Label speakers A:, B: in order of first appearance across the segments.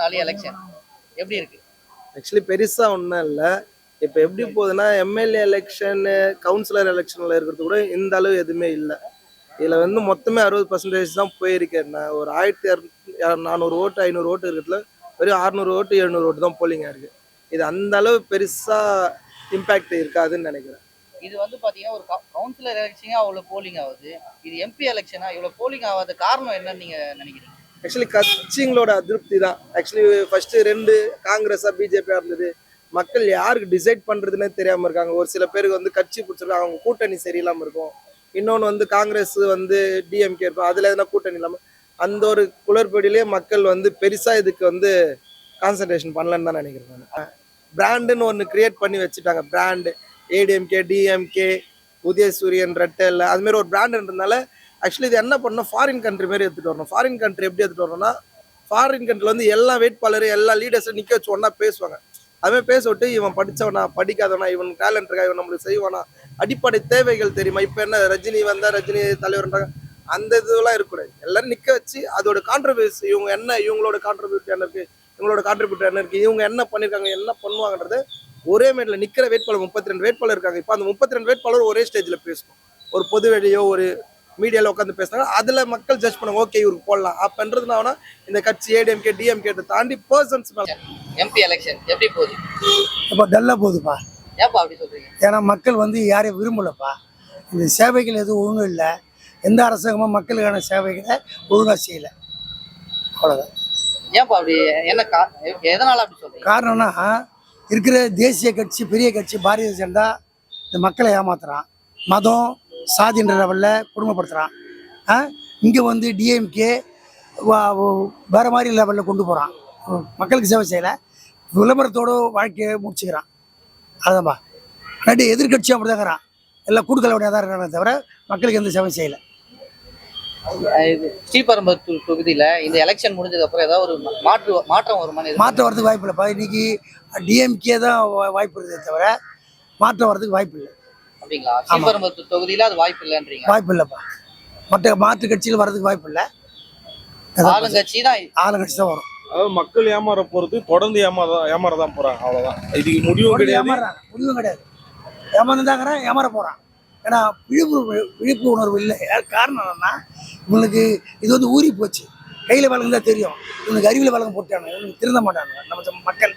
A: நாலு எலெக்ஷன் எப்படி இருக்கு?
B: ஆக்சுவலி பெருசாக ஒன்றும் இல்லை. இப்போ எப்படி போகுதுன்னா எம்எல்ஏ எலெக்ஷனு கவுன்சிலர் எலெக்ஷனில் இருக்கிறது கூட இந்த அளவு எதுவுமே இல்லை. இதில் வந்து மொத்தமே அறுபது பர்சன்டேஜ் தான் போயிருக்கேன் நான் ஒரு ஆயிரத்தி நானூறு ஓட்டு ஐநூறு ஓட்டு இருக்கிறதுல வெறும் அறுநூறு ஓட்டு எழுநூறு ஓட்டு தான் போலிங்காக இருக்குது இது அந்த அளவு பெருசாக இம்பேக்ட் இருக்காதுன்னு நினைக்கிறேன்.
A: இது வந்து பாத்தீங்கன்னா ஒரு கவுன்சிலர் எலெக்ஷனா அவ்வளவு போலிங் ஆகுது. இது எம்பி எலெக்ஷனா இவ்வளவு போலிங் ஆகாத காரணம் என்னன்னு நீங்க நினைக்கிறீங்க?
B: ஆக்சுவலி கட்சிங்களோட அதிருப்தி தான் ஆக்சுவலி ஃபஸ்ட்டு ரெண்டு காங்கிரஸாக பிஜேபியாக இருந்தது. மக்கள் யாருக்கு டிசைட் பண்ணுறதுனே தெரியாமல் இருக்காங்க. ஒரு சில பேருக்கு வந்து கட்சி பிடிச்சிருக்காங்க அவங்க கூட்டணி சரியில்லாமல் இருக்கும். இன்னொன்று வந்து காங்கிரஸ் வந்து டிஎம்கே இருக்கும். அதில் எதுனா கூட்டணி இல்லாமல் அந்த ஒரு குளறுபடியிலேயே மக்கள் வந்து பெருசாக இதுக்கு வந்து கான்சன்ட்ரேஷன் பண்ணலன்னு தான் நினைக்கிறேன் நான். பிராண்டுன்னு ஒன்று கிரியேட் பண்ணி வச்சுட்டாங்க. பிராண்டு ஏடிஎம்கே டிஎம்கே உதயசூரியன் ரெட்டல் அதுமாரி ஒரு பிராண்டுன்றதுனால ஆக்சுவலி இது என்ன பண்ணணும்? ஃபாரின் கண்ட்ரி மாதிரி எடுத்துகிட்டு வரணும். ஃபாரின் கண்ட்ரி எப்படி எடுத்துகிட்டு வரணும்னா ஃபாரின் கண்ட்ரியில் வந்து எல்லா வேட்பாளர் எல்லா லீடர்ஸும் நிற்க வச்சு ஒன்றா பேசுவாங்க. அதுமாதிரி பேச விட்டு இவன் படித்தவனா படிக்காதவனா இவன் டேலண்ட் இருக்கா இவன் நம்மளுக்கு செய்வானா? அடிப்படை தேவைகள் தெரியுமா? இப்போ என்ன ரஜினி வந்தால் ரஜினி தலைவர்ன்றாங்க. அந்த இதுலாம் இருக்கக்கூடாது. எல்லாரும் நிற்க வச்சு அதோட கான்ட்ரிபியூஸ் இவங்க என்ன இவங்களோட கான்ட்ரிபியூட் என்ன இருக்குது இவங்களோட கான்ட்ரிபியூட் என்ன இருக்குது இவங்க என்ன பண்ணியிருக்காங்க என்ன பண்ணுவாங்கன்றது ஒரே மேடில் நிற்கிற வேட்பாளர் முப்பத்தி ரெண்டு வேட்பாளர் இருக்காங்க. இப்போ அந்த முப்பத்தி ரெண்டு வேட்பாளர் ஒரே ஸ்டேஜில் பேசணும். ஒரு பொது வெளியோ ஒரு மீடியாவில் உட்காந்து பேசுனாங்க அதில் மக்கள் ஜட்ஜ் பண்ணுவாங்க ஓகே இவருக்கு போடலாம். அப்பன்றதுனால இந்த கட்சி ஏடிஎம்கே டிஎம்கே தாண்டி பர்சன்ஸ்
A: எம்பி எலெக்ஷன் எப்படி போகுது?
C: இப்போ டல்லாக போகுதுப்பா.
A: ஏப்பா அப்படி சொல்றீங்க?
C: ஏன்னா மக்கள் வந்து யாரையும் விரும்பலப்பா. இந்த சேவைகள் எதுவும் ஒழுங்கும் இல்லை. எந்த அரசாங்கமும் மக்களுக்கான சேவைகளை ஒழுங்காக செய்யலை. அவ்வளோதான்
A: ஏப்பா அப்படி? என்ன கா- எதனால அப்படி சொல்றீங்க?
C: காரணம்னா இருக்கிற தேசிய கட்சி பெரிய கட்சி பாரதிய ஜனதா இந்த மக்களை ஏமாத்துறான். மதம் சாதின்ற லெவலில் குடும்பப்படுத்துகிறான் ஆ? இங்கே வந்து டிஎம்கே வேறு மாதிரி லெவலில் கொண்டு போகிறான் மக்களுக்கு சேவை செய்யலை. விளம்பரத்தோட வாழ்க்கையை முடிச்சுக்கிறான். அதுதான்ப்பா ரெண்டு எதிர்கட்சியும் அப்படி தாங்கிறான் எல்லாம் கூடுதலோடைய தான் இருக்கிறானே தவிர மக்களுக்கு எந்த சேவை செய்யலை.
A: ஸ்ரீபெரும்புத்தூர் தொகுதியில இந்த எலெக்ஷன் முடிஞ்சதுக்கு அப்புறம் ஏதாவது ஒரு மாற்று மாற்றம் வருமானு எதிர்பார்க்கறீங்களா?
C: மாற்றம் வரதுக்கு வாய்ப்பு இல்லைப்பா. இன்னைக்கு டிஎம்கே தான் வாய்ப்பு இருக்குதே தவிர மாற்றம் வரதுக்கு வாய்ப்பு இல்லை.
A: அப்படிங்களா? ஸ்ரீபெரும்புத்தூர் தொகுதியில அது வாய்ப்பு இல்லைன்றீங்க.
C: வாய்ப்பு இல்லைப்பா மற்ற மாற்று கட்சியில் வர்றதுக்கு வாய்ப்பு இல்லை.
A: ஆளுங்கட்சி தான்
C: ஆளுங்கட்சி தான் வரும்.
D: அதாவது மக்கள் ஏமாற போறது தொடர்ந்து ஏமாற ஏமாற தான் போறாங்க அவ்வளவுதான். இதுக்கு முடிவு கிடையாது.
C: முடிவும் கிடையாது. ஏமாந்துட்டாங்கிறான் ஏமாற போகிறான் ஏன்னா விழிப்புணர்வு விழிப்புணர்வு இல்லை. காரணம் என்னன்னா இவனுக்கு இது வந்து ஊறி போச்சு. கையில் வழங்க தான் தெரியும். இவனுக்கு அறிவில் வழங்க போட்டாங்க இவனுக்கு திருந்த மாட்டாங்க நம்ம மக்கள்.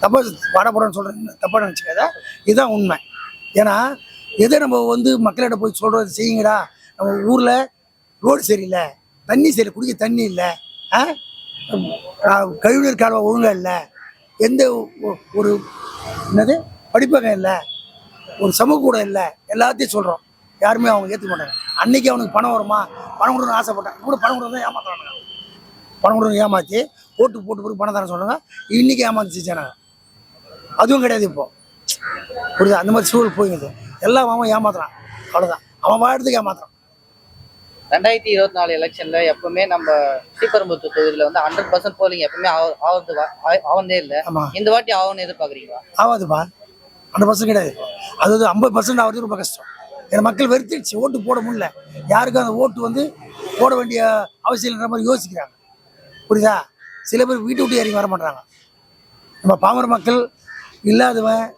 C: தப்பா வாடப்படன்னு சொல்கிறேன் தப்பாக நினச்சிக்காத. இதுதான் உண்மை. ஏன்னா எதை நம்ம வந்து மக்களிடம் போய் சொல்கிறது செய்யுங்கடா? நம்ம ஊரில் ரோடு சரியில்லை தண்ணி சரி குடிக்க தண்ணி இல்லை ஆ? கழிவுநீர் கால்வா ஒழுங்காக இல்லை எந்த ஒ- ஒரு என்னது? படிப்பகம் இல்லை ஒரு சமூக கூட இல்லை எல்லாத்தையும் சொல்கிறோம் யாருமே அவங்க ஏற்றுக்க மாட்டாங்க. அன்னைக்கு அவனுக்கு பணம் வருமா? பணம் கொடுக்கணும்னு ஆசைப்பட்டான். கூட பணம் கொடுத்து தான் பணம் கொடுத்து ஏமாற்றி ஓட்டு போட்டு பிறகு பணம் தரேன் சொன்னாங்க இன்னைக்கு ஏமாந்துச்சுச்சானாங்க அதுவும் கிடையாது இப்போ புரியுதா? அந்த மாதிரி சூழல் போயிடுது எல்லாம் அவன் ஏமாத்துறான். அவ்வளோதான் அவன் வாழறதுக்கு ஏமாத்துறான்.
A: ரெண்டாயிரத்தி இருபத்தி நாலு எலெக்ஷன்ல எப்பவுமே நம்ம ஸ்ரீபெரும்புத்தூர் தொகுதியில வந்து ஹண்ட்ரட் பர்சன்ட் போலிங் எப்பவுமே ஆவ- ஆவது ஆவந்தே இல்ல. இந்த வாட்டி ஆகும்னு எதிர்பார்க்கறீங்களா?
C: ஆகாதுப்பா. ஹண்ட்ரட் பர்சன்ட் கிடையாது. அதாவது ஐம்பது பர்சன்ட் ஆகிறது ரொம்ப கஷ்டம். ஏன்னா மக்கள் வெறுத்துடுச்சு. ஓட்டு போட முடியல. யாருக்கும் அந்த ஓட்டு வந்து போட வேண்டிய அவசியம் இல்லைன்ற மாதிரி யோசிக்கிறாங்க. புரியுதா? சில பேர் வீட்டு விட்டு இறங்கி வர மாட்டாங்க நம்ம பாமர மக்கள் இல்லாதவன்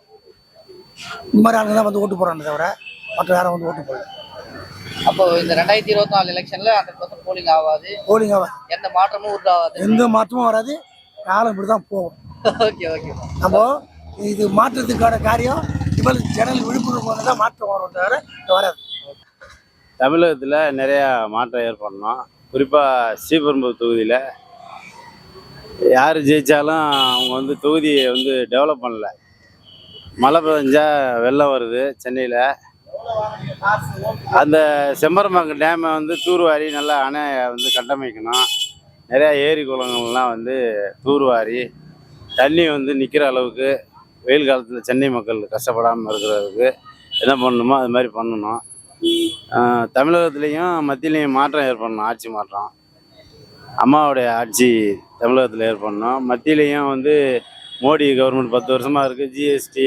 C: இந்த மாதிரி ஆளுங்க தான் வந்து ஓட்டு போடுறாங்க தவிர மற்ற யாரும் வந்து ஓட்டு போடல.
A: அப்போ இந்த ரெண்டாயிரத்தி இருபத்தி நாலு எலெக்ஷன்ல ஹண்ட்ரட் பர்சன்ட் போலிங் ஆகாது.
C: போலிங் ஆகாது.
A: எந்த மாற்றமும் உருவாகாது
C: எந்த மாற்றமும் வராது. காலம் இப்படி தான் போகும்.
A: Okay okay.
C: நம்ம இது மாற்றத்துக்கான காரியம். இவள் ஜனங்கள் விழிப்புணர்வு தான் மாற்றம் வரும் தவிர வராது.
E: தமிழகத்தில் நிறையா மாற்றம் ஏற்படணும். குறிப்பாக ஸ்ரீபெரும்புதூர் தொகுதியில் யார் ஜெயித்தாலும் அவங்க வந்து தொகுதியை வந்து டெவலப் பண்ணல. மழை பெஞ்சா வெள்ளம் வருது சென்னையில். அந்த செம்பரம்பாங்க டேமை வந்து தூர்வாரி நல்லா அணை வந்து கட்டமைக்கணும். நிறையா ஏரி குளங்கள்லாம் வந்து தூர்வாரி தண்ணி வந்து நிற்கிற அளவுக்கு வெயில் காலத்தில் சென்னை மக்கள் கஷ்டப்படாமல் இருக்கிறதுக்கு என்ன பண்ணணுமோ அது மாதிரி பண்ணணும். தமிழகத்துலேயும் மத்தியிலையும் மாற்றம் ஏற்படணும் ஆட்சி மாற்றம். அம்மாவுடைய ஆட்சி தமிழகத்தில் ஏற்படணும். மத்தியிலையும் வந்து மோடி கவர்மெண்ட் பத்து வருஷமாக இருக்குது ஜிஎஸ்டி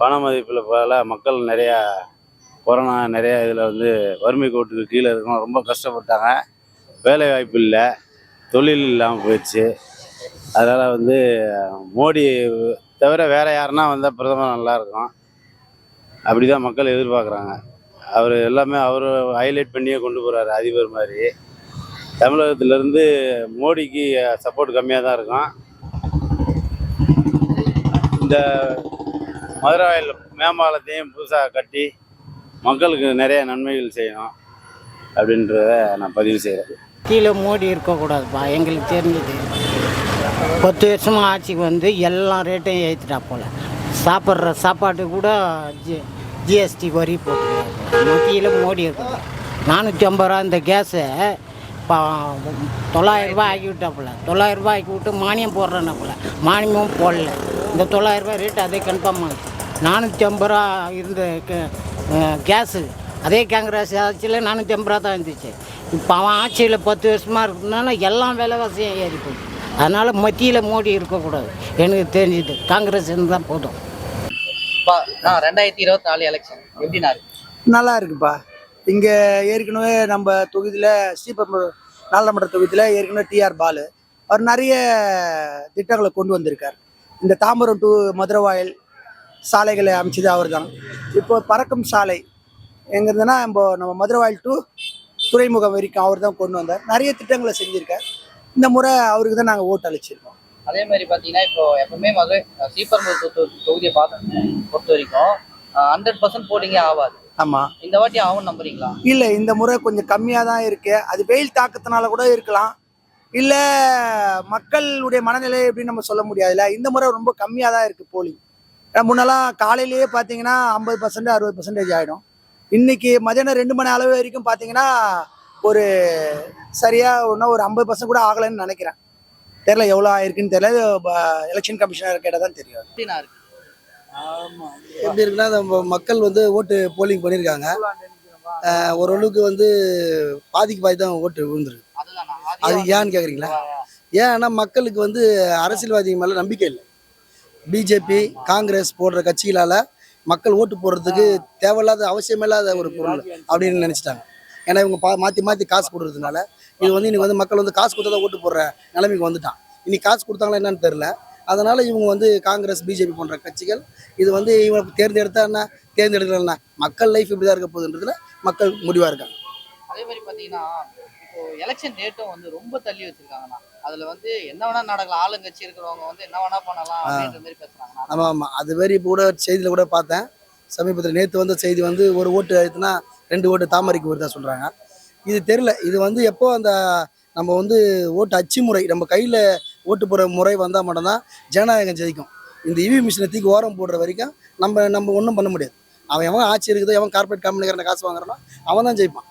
E: பண மதிப்பில் பல மக்கள் நிறையா கொரோனா நிறையா இதில் வந்து வறுமை கோட்டுக்கு கீழே இருக்கணும். ரொம்ப கஷ்டப்பட்டாங்க. வேலை வாய்ப்பு இல்லை. தொழில் இல்லாமல் போயிடுச்சு. அதனால் வந்து மோடி தவிர வேறு யாருன்னா வந்தால் பிரதமர் நல்லாயிருக்கும் அப்படி தான் மக்கள் எதிர்பார்க்குறாங்க. அவர் எல்லாமே அவர் ஹைலைட் பண்ணியே கொண்டு போகிறாரு அதிபர் மாதிரி. தமிழகத்திலேருந்து மோடிக்கு சப்போர்ட் கம்மியாக தான் இருக்கும். இந்த மதுரை மேம்பாலத்தையும் புதுசாக கட்டி மக்களுக்கு நிறைய நன்மைகள் செய்யணும் அப்படின்றத நான் பதிவு செய்கிறேன்.
F: கீழே மோடி இருக்கக்கூடாதுப்பா எங்களுக்கு தெரிஞ்சது. பத்து வருஷமாக ஆட்சிக்கு வந்து எல்லா ரேட்டையும் ஏற்றிட்டா போல். சாப்பிட்ற சாப்பாட்டு கூட ஜி ஜிஎஸ்டி வரி போட்டுருக்காங்க. மத்தியில் மோடி இருக்குது நானூற்றி ஐம்பது ரூபா இந்த கேஸை இப்போ தொள்ளாயிரரூபா ஆக்கி விட்டாப்புல தொள்ளாயிரரூபா ஆக்கி விட்டு மானியம் போடுறேன்னாப்புல மானியமும் போடல. இந்த தொள்ளாயிரரூபா ரேட்டு அதே கன்ஃபார்ம் ஆகுது. நானூற்றி ஐம்பது ரூபா இருந்த கேஸு அதே காங்கிரஸ் ஆட்சியில் நானூற்றி ஐம்பது ரூபா தான் இருந்துச்சு. இப்போ அவன் ஆட்சியில் பத்து வருஷமாக இருக்கிறதுனால எல்லாம் விலைவாசியும் ஏறி போகுது. அதனால் மத்தியில் மோடி இருக்கக்கூடாது. எனக்கு தெரிஞ்சுது. காங்கிரஸ் இருந்தால் போதும்.
A: ரெண்டாயிரத்தி இருபத்தி நாலு எலெக்ஷன் இருக்கு?
C: நல்லா இருக்குப்பா. இங்கே ஏற்கனவே நம்ம தொகுதியில் ஸ்ரீபெரும்பு நாடாளுமன்ற தொகுதியில் ஏற்கனவே டிஆர் பாலு. அவர் நிறைய திட்டங்களை கொண்டு வந்திருக்கார். இந்த தாம்பரம் டு மதுரவாயல் சாலைகளை அமைச்சது அவர் தான் இப்போ பறக்கும் சாலை எங்க இருந்ததுன்னா நம்ம மதுரவாயல் டு துறைமுகம் வரைக்கும் அவர் தான் கொண்டு வந்தார். நிறைய திட்டங்களை செஞ்சுருக்கார். இந்த முறை அவருக்கு தான் நாங்கள் ஓட்டு அளிச்சிருக்கோம்.
A: அதே மாதிரி பார்த்தீங்கன்னா இப்போ எப்பவுமே மதுரை சீப்பர்புத்தூர் தொகுதியை பார்த்து பொறுத்த வரைக்கும் ஹண்ட்ரட் பர்சன்ட் போட்டிங்கே ஆகாது.
C: ஆமாம்
A: இந்த வாட்டி ஆகும் நம்புறீங்களா?
C: இல்லை இந்த முறை கொஞ்சம் கம்மியாக தான் இருக்கு. அது வெயில் தாக்கத்தினால கூட இருக்கலாம். இல்லை மக்களுடைய மனநிலை எப்படின்னு நம்ம சொல்ல முடியாதுல்ல. இந்த முறை ரொம்ப கம்மியாக தான் இருக்குது போலிங் ஏன்னா முன்னெல்லாம் காலையிலேயே பார்த்தீங்கன்னா ஐம்பது பர்சன்ட் அறுபது பர்சன்டேஜ் ஆகிடும் இன்னைக்கு மதியானம் ரெண்டு மணி அளவு வரைக்கும் பார்த்தீங்கன்னா ஒரு சரியாக ஒன்றும் ஒரு ஐம்பது பர்சன்ட் கூட ஆகலைன்னு நினைக்கிறேன். தெரில எவ்வளோ ஆயிருக்குன்னு தெரியல. எலெக்ஷன் கமிஷனர் கேட்டால் தான் தெரியும்.
A: எப்படிண்ணா இருக்கு.
G: எப்படி இருக்குன்னா நம்ம மக்கள் வந்து ஓட்டு போலிங் பண்ணியிருக்காங்க ஓரளவுக்கு வந்து பாதிக்கு பாதி தான் ஓட்டு விழுந்துருக்கு. அது ஏன்னு கேட்குறீங்களா ஏன்னா மக்களுக்கு வந்து அரசியல்வாதி மேலே நம்பிக்கை இல்லை. பிஜேபி காங்கிரஸ் போடுற கட்சிகளால் மக்கள் ஓட்டு போடுறதுக்கு தேவையில்லாத அவசியமில்லாத ஒரு பொருள் அப்படின்னு நினச்சிட்டாங்க. ஏன்னா இவங்க பா மாற்றி மாற்றி காசு கொடுறதுனால இது வந்து இன்னைக்கு வந்து மக்கள் வந்து காசு கொடுத்தா தான் ஓட்டு போடுற நிலைமைக்கு வந்துட்டான். இன்னைக்கு காசு கொடுத்தாங்களா என்னன்னு தெரில அதனால இவங்க வந்து காங்கிரஸ் பிஜேபி போன்ற கட்சிகள் இது வந்து இவங்க தேர்ந்தெடுத்தா என்ன? தேர்ந்தெடுக்கலன்னா மக்கள் லைஃப் இப்படி தான் இருக்க போகுதுன்றதுல மக்கள் முடிவாக இருக்காங்க.
A: அதே மாதிரி பார்த்தீங்கன்னா இப்போ எலெக்ஷன் டேட்டும் வந்து ரொம்ப தள்ளி வச்சிருக்காங்கண்ணா. அதுல வந்து என்ன வேணா நடக்கலாம். ஆளுங்கட்சி இருக்கிறவங்க வந்து என்ன வேணா பண்ணலாம் அப்படின்ற மாதிரி பேசுறாங்கண்ணா.
G: ஆமாம் ஆமாம் அது மாதிரி இப்போ கூட செய்தியில் கூட பார்த்தேன். சமீபத்தில் நேற்று வந்த செய்தி வந்து ஒரு ஓட்டு அழுத்தினா ரெண்டு ஓட்டு தாமரைக்கு வருதா சொல்கிறாங்க இது தெரில இது வந்து எப்போ அந்த நம்ம வந்து ஓட்டு அச்சு முறை நம்ம கையில் ஓட்டு போடுற முறை வந்தால் மட்டும்தான் ஜனநாயகம் ஜெயிக்கும். இந்த இவி மிஷினை தூக்கி ஓரம் போடுற வரைக்கும் நம்ம நம்ம ஒன்றும் பண்ண முடியாது. அவன் எவன் ஆட்சி இருக்குதோ எவன் கார்பரேட் கம்பெனிக்காரன் காசு வாங்குறானோ அவன் தான் ஜெயிப்பான்.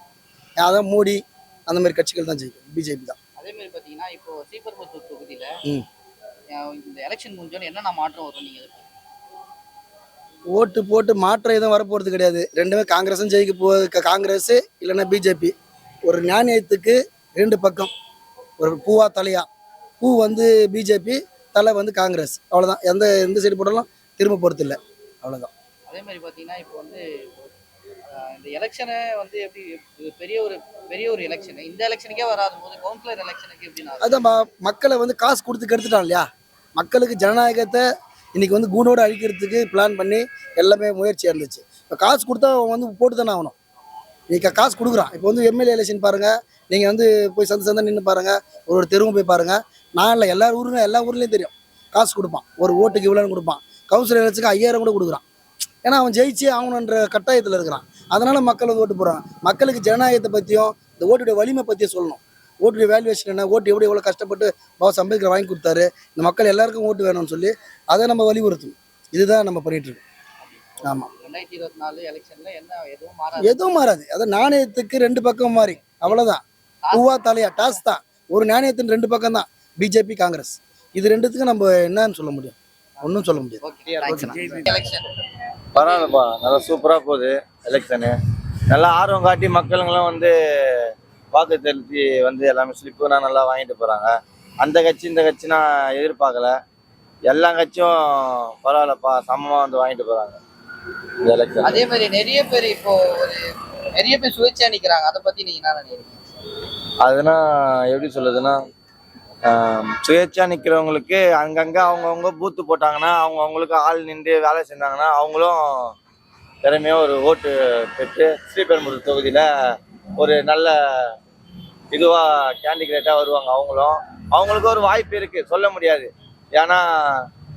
G: அதான் மோடி அந்த மாதிரி கட்சிகள் தான் ஜெயிக்கும். பிஜேபி தான்.
A: அதே மாதிரி பார்த்தீங்கன்னா இப்போ ஸ்ரீபெரும்புத்தூர் தொகுதியில இந்த எலெக்ஷன் முடிஞ்சோன்னு என்னென்ன மாற்றம் வரும் நீங்க எதிர்பார்க்கறீங்க?
G: ஓட்டு போட்டு மாற்றம் எதுவும் வரப்போகிறது கிடையாது. ரெண்டுமே காங்கிரஸும் ஜெயிக்க போ க- காங்கிரஸ் இல்லைன்னா பிஜேபி ஒரு நாணயத்துக்கு ரெண்டு பக்கம். ஒரு பூவா தலையா. பூ வந்து பிஜேபி தலை வந்து காங்கிரஸ். அவ்வளோதான் எந்த எந்த சைடு போட்டாலும் திரும்ப போகிறது இல்லை. அவ்வளோதான்
A: அதே மாதிரி பார்த்தீங்கன்னா இப்போ வந்து இந்த எலெக்ஷனை வந்து எப்படி பெரிய ஒரு பெரிய ஒரு எலெக்ஷன் இந்த எலெக்ஷனுக்கே வராத போது கவுன்சிலர் எலெக்ஷனுக்கு எப்படின்னா
G: அதான் மக்களை வந்து காசு கொடுத்து கெடுத்துட்டான் இல்லையா? மக்களுக்கு ஜனநாயகத்தை இன்னைக்கு வந்து கூடோடு அழிக்கிறதுக்கு பிளான் பண்ணி எல்லாமே முயற்சி இருந்துச்சு. இப்போ காசு கொடுத்தா அவன் வந்து போட்டு தானே ஆகணும். இன்னைக்கு காசு கொடுக்குறான். இப்போ வந்து எம்எல்ஏ எலெக்ஷன் பாருங்கள் நீங்கள் வந்து போய் சந்த சந்தை நின்று பாருங்கள் ஒரு ஒரு தெருவும் போய் பாருங்கள் நான் இல்லை எல்லா ஊரும் எல்லா ஊர்லேயும் தெரியும். காசு கொடுப்பான். ஒரு ஓட்டுக்கு இவ்வளோன்னு கொடுப்பான். கவுன்சிலர் எலெக்ஷனுக்கு ஐயாயிரம் கூட கொடுக்குறான். ஏன்னா அவன் ஜெயிச்சே ஆகணுன்ற கட்டாயத்தில் இருக்கிறான். அதனால் மக்கள் வந்து ஓட்டு போகிறான் மக்களுக்கு ஜனநாயகத்தை பற்றியும் இந்த ஓட்டுடைய வலிமை பற்றியும் சொல்லணும். ஓட்டுடைய வேல்யூவேஷன் என்ன? ஓட்டு எப்படி எவ்வளோ கஷ்டப்பட்டு பாஸ் அம்பேத்கர் வாங்கி கொடுத்தாரு? இந்த மக்கள் எல்லாருக்கும் ஓட்டு வேணும்னு சொல்லி அதை நம்ம வலியுறுத்தணும். இதுதான் நம்ம பண்ணிட்டு இருக்கோம். ஆமாம்
A: ரெண்டாயிரத்தி இருபத்தி நாலு எலெக்ஷன்ல என்ன எதுவும் மாறாது?
G: எதுவும் மாறாது. அது நாணயத்துக்கு ரெண்டு பக்கம் மாறி. அவ்வளோதான் பூவா தலையா டாஸ் தான். ஒரு நாணயத்தின் ரெண்டு பக்கம் தான். பிஜேபி காங்கிரஸ் இது ரெண்டுத்துக்கும் நம்ம என்னன்னு சொல்ல முடியும் ஒன்றும் சொல்ல முடியாது.
H: பரவாயில்லப்பா. நல்லா சூப்பராக போகுது எலெக்ஷனு நல்லா ஆர்வம் காட்டி மக்களுங்களாம் வந்து வாக்கு செலுத்தி வந்து எல்லாமே ஸ்லிப்புனா நல்லா வாங்கிட்டு போகிறாங்க அந்த கட்சி இந்த கட்சி நான் எதிர்பார்க்கல. எல்லா கட்சியும் பரவாயில்லப்பா சமமாக வந்து வாங்கிட்டு போகிறாங்க இந்த எலெக்ஷன்
A: அதே மாதிரி நிறைய பேர் இப்போ ஒரு நிறைய பேர் சுயேட்சையா நிக்கிறாங்க அதை பத்தி நீங்க என்ன நினைக்கிறீங்க?
H: அதுனா எப்படி சொல்லுதுன்னா சுயேட்சா நிற்கிறவங்களுக்கு அங்கங்கே அவங்கவுங்க பூத்து போட்டாங்கன்னா அவங்கவுங்களுக்கு ஆள் நின்று வேலை செஞ்சாங்கன்னா அவங்களும் திறமையாக ஒரு ஓட்டு பெற்று ஸ்ரீபெரும்புதூர் தொகுதியில் ஒரு நல்ல இதுவாக கேண்டிடேட்டாக வருவாங்க அவங்களும். அவங்களுக்கு ஒரு வாய்ப்பு இருக்குது சொல்ல முடியாது. ஏன்னா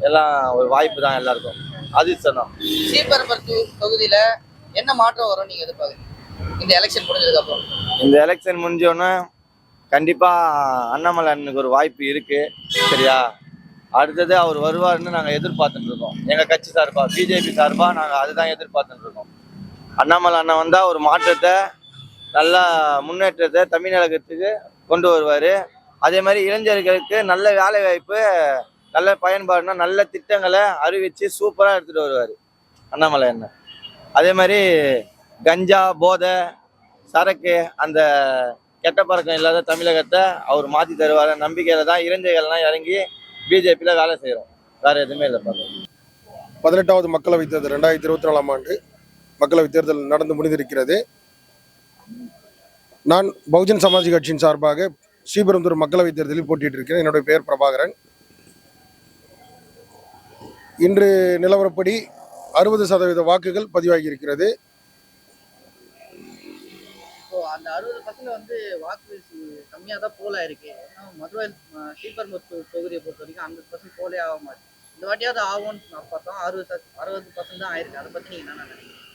H: எல்லாம் ஒரு வாய்ப்பு தான் எல்லாருக்கும். அதிர்ஷ்டம்
A: ஸ்ரீபெரும்புத்தூர் தொகுதியில என்ன மாற்றம் வரும் நீங்க எதிர்பார்க்குறீங்க? இந்த எலெக்ஷன் முடிஞ்சதுக்கு அப்புறம்.
H: இந்த எலெக்ஷன் முடிஞ்சோடனே கண்டிப்பாக அண்ணாமலை அண்ணனுக்கு ஒரு வாய்ப்பு இருக்குது சரியா? அடுத்தது அவர் வருவாருன்னு நாங்கள் எதிர்பார்த்துட்டு இருக்கோம். எங்கள் கட்சி சார்பாக பிஜேபி சார்பாக நாங்கள் அதுதான் எதிர்பார்த்துட்டு இருக்கோம். அண்ணாமலை அண்ணன் வந்தால் ஒரு மாற்றத்தை நல்ல முன்னேற்றத்தை தமிழகத்துக்கு கொண்டு வருவார். அதே மாதிரி இளைஞர்களுக்கு நல்ல வேலை வாய்ப்பு நல்ல பயன்பாடுனா நல்ல திட்டங்களை அறிவித்து சூப்பராக எடுத்துகிட்டு வருவார். அண்ணாமலை அண்ணன். அதே மாதிரி கஞ்சா போதை சரக்கு அந்த கெட்ட பழக்கம் இல்லாத தமிழகத்தை அவர் மாற்றி தருவார். நம்பிக்கையில் தான் இளைஞர்கள்லாம் இறங்கி பிஜேபியில் வேலை செய்கிறோம் வேறு எதுவுமே இல்லை பார்த்து
I: பதினெட்டாவது மக்களவைத் தேர்தல் ரெண்டாயிரத்தி இருபத்தி நாலாம் ஆண்டு மக்களவைத் தேர்தல் நடந்து முடிந்திருக்கிறது. நான் பகுஜன் சமாஜ் கட்சியின் சார்பாக ஸ்ரீபெரும்புதூர் மக்களவைத் தேர்தலில் போட்டியிட்டு இருக்கிறேன் என்னுடைய பெயர் பிரபாகரன். இன்று நிலவரப்படி அறுபது சதவீத வாக்குகள் பதிவாகி இருக்கிறது
A: அந்த அறுபது பர்சன்ட் வந்து வாக்கு கம்மியாக தான் போல இருக்கு. ஏன்னா மதுரை அஹ், ஸ்ரீபெரும்புத்தூர் தொகுதியை பொறுத்த வரைக்கும் ஹண்ட்ரட் பர்சன்ட் போலே ஆக மாட்டேன் இந்த வாட்டியாவது ஆகும்னு பார்த்தோம். அறுபது சத- அறுபது பர்சன்ட் தான் ஆயிருக்கு. அதை பற்றி நீங்க என்ன நினைக்கிறீங்க?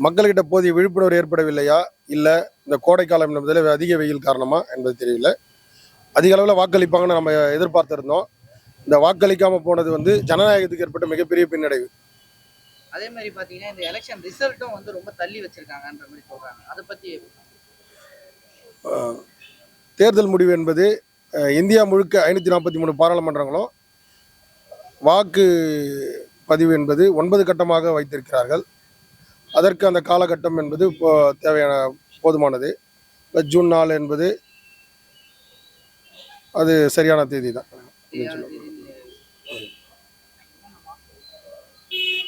I: மக்கள்கிட்ட போதிய விழிப்புணர்வு ஏற்படவில்லையா? இல்லை இந்த கோடைக்காலம் என்பதில் அதிக வெயில் காரணமா என்பது தெரியல அதிக அளவில் வாக்களிப்பாங்கன்னு நம்ம எதிர்பார்த்திருந்தோம். இந்த வாக்களிக்காமல் போனது வந்து ஜனநாயகத்துக்கு ஏற்பட்ட மிகப்பெரிய பின்னடைவு.
A: அதே மாதிரி பாத்தீங்கன்னா இந்த எலெக்ஷன் ரிசல்ட்டும் வந்து ரொம்ப தள்ளி வச்சிருக்காங்கன்ற மாதிரி சொல்றாங்க. அதை
I: அஹ், தேர்தல் முடிவு என்பது இந்தியா முழுக்க ஐநூற்றி நாற்பத்தி மூணு பாராளுமன்றங்களும் வாக்கு பதிவு என்பது ஒன்பது கட்டமாக வைத்திருக்கிறார்கள். அதற்கு அந்த காலகட்டம் என்பது இப்போ தேவையான போதுமானது. இப்ப ஜூன் நாலு என்பது அது சரியான தேதி தான்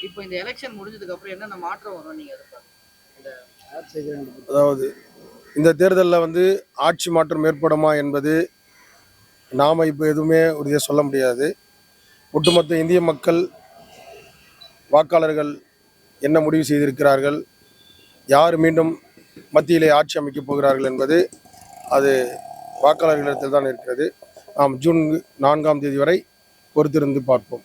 A: இப்போ இந்த எலெக்ஷன் முடிஞ்சதுக்கு அப்புறம் என்னென்ன மாற்றம் வரும் நீங்க
I: அதாவது இந்த தேர்தலில் வந்து ஆட்சி மாற்றம் ஏற்படுமா என்பது நாம் இப்போ எதுவுமே உறுதியாக சொல்ல முடியாது. ஒட்டுமொத்த இந்திய மக்கள் வாக்காளர்கள் என்ன முடிவு செய்திருக்கிறார்கள்? யார் மீண்டும் மத்தியிலே ஆட்சி அமைக்கப் போகிறார்கள் என்பது அது வாக்காளர்களிடத்தில் தான் இருக்கிறது. நாம் ஜூன் நான்காம் தேதி வரை பொறுத்திருந்து பார்ப்போம்.